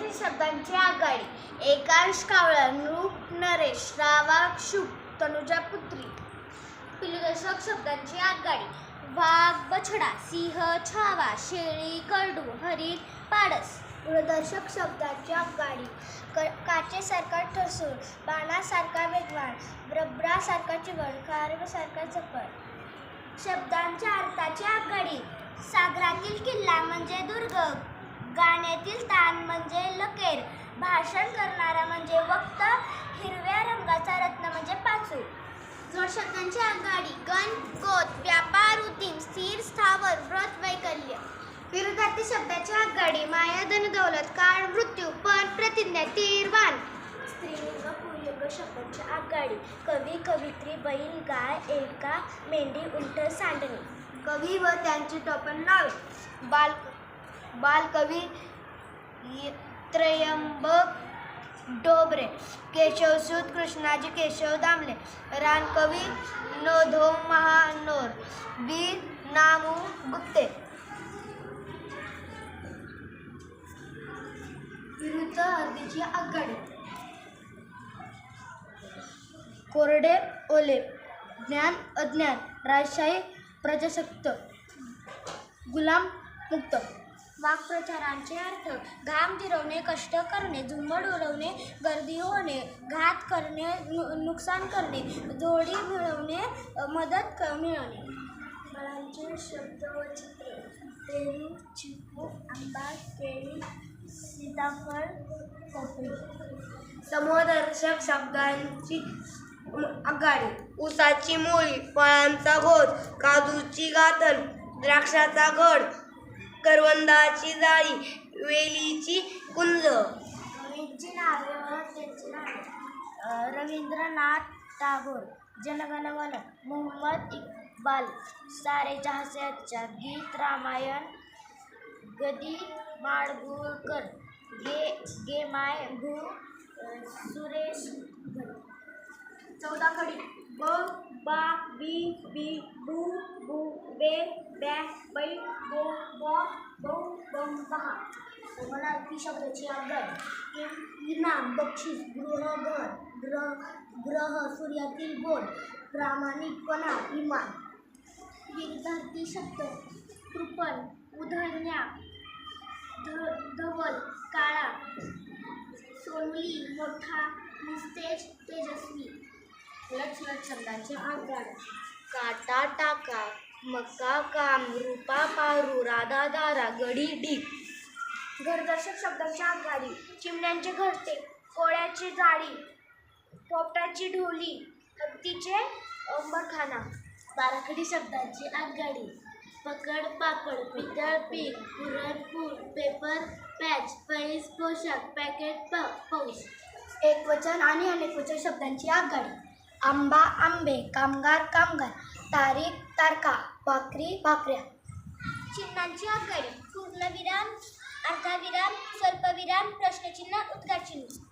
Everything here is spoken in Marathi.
विरुद्धार्थी शब्दांची आघाडी. एकांश कावळा नृप नरेश रावा शुभ तनुजा पुत्री. पिलदशक शब्दांची आघाडी. वाघ बछडा सिंह छावा शेळी करडू हरिण पाडस. दूरदर्शक शब्दांची आघाडी. क काचेसारखा ठसूळ बाणासारखा वेगवान रबरासारखा चिवण कारसारखा चपळ शब्दांच्या अर्थाची आघाडी. सागरातील किल्ला म्हणजे गाण्यातील तान म्हणजे लकेर. भाषण करणारा म्हणजे वक्त हिरव्या रंगाचा रत्न म्हणजे पाचू. जोड शब्दांची आघाडी गण गोत व्यापार उद्यम स्थिर स्थावर व्रत वैकल्य. विरुद्धार्थी शब्दाची आघाडी माया धन दौलत काळ मृत्यू पण प्रतिज्ञा तीर बाण स्त्रीलिंग पुल्लिंग शब्दांची आघाडी. कवी कवित्री बैल गाय एका मेंढी उंट सांडणे. कवी व त्यांची टोपण नावे बाल बालकवी त्रयंबक डोबरे केशवसूत कृष्णाजी केशव दामले रानकवी नोधो महानोर वीर नामू गुप्ते. विरुद्ध हळदीची आघाडी. कोरडे ओले ज्ञान अज्ञान राजशाही प्रजासत्त गुलाम मुक्त. वाक्प्रचारांचे अर्थ घाम जिरवणे कष्ट करणे झुंबड उडवणे गर्दी होणे घात करणे नु नुकसान करणे जोडी मिळवणे मदत क मिळवणे. फळांचे शब्द व चित्रे. पेरू चिकू आंबा केळी सीताफळ पोपळी समूहदर्शक शब्दांची आघाडी. ऊसाची मुळी फळांचा घोट काजूची गाथण द्राक्षाचा घड करवंदाची जाळी वेलीची कुंज. कवींची नावे व त्यांची नावे रवींद्रनाथ टागोर जनगणमन मोहम्मद इक्बाल सारे जहाँ से अच्छा गीत रामायण गदी माडगुळकर गे गे माय भू सुरेश भट. चौदा खडी. ब बा बी बी बू बू बे बॅ बैल बो बॉ बौ बम पहा मराठी शब्दाची आघाडी इनाम बक्षीस गृहघर ग्रह ग्रह सूर्यातील बोल प्रामाणिकपणा इमान. विद्यार्थी शब्द. कृपण उधळण्या ध धवल काळा. सोनली मोठा निस्तेज तेजस्वी. लक्ष शब्दांचे आघाड काटा टाका. मका काम रूपा पारू राधा दारा गडी डीक घरदर्शक शब्दांची आघाडी. चिमण्यांचे घरटे कोळ्याची जाळी पोपटाची ढोली हत्तीचे अंबरखाना. बाराखडी शब्दांची आघाडी. पकड पापड पितळ पीक पुरणपूर पेपर पॅच पैस पोशाख पॅकेट प पौष एकवचन आणि अनेकवचन शब्दांची आघाडी. आंबा आंबे कामगार कामगार तारीख तारका भाकरी भाकऱ्या. चिन्हांची आघाडी पूर्णविराम अर्धाविराम स्वल्पविराम प्रश्नचिन्ह उद्गारचिन्ह.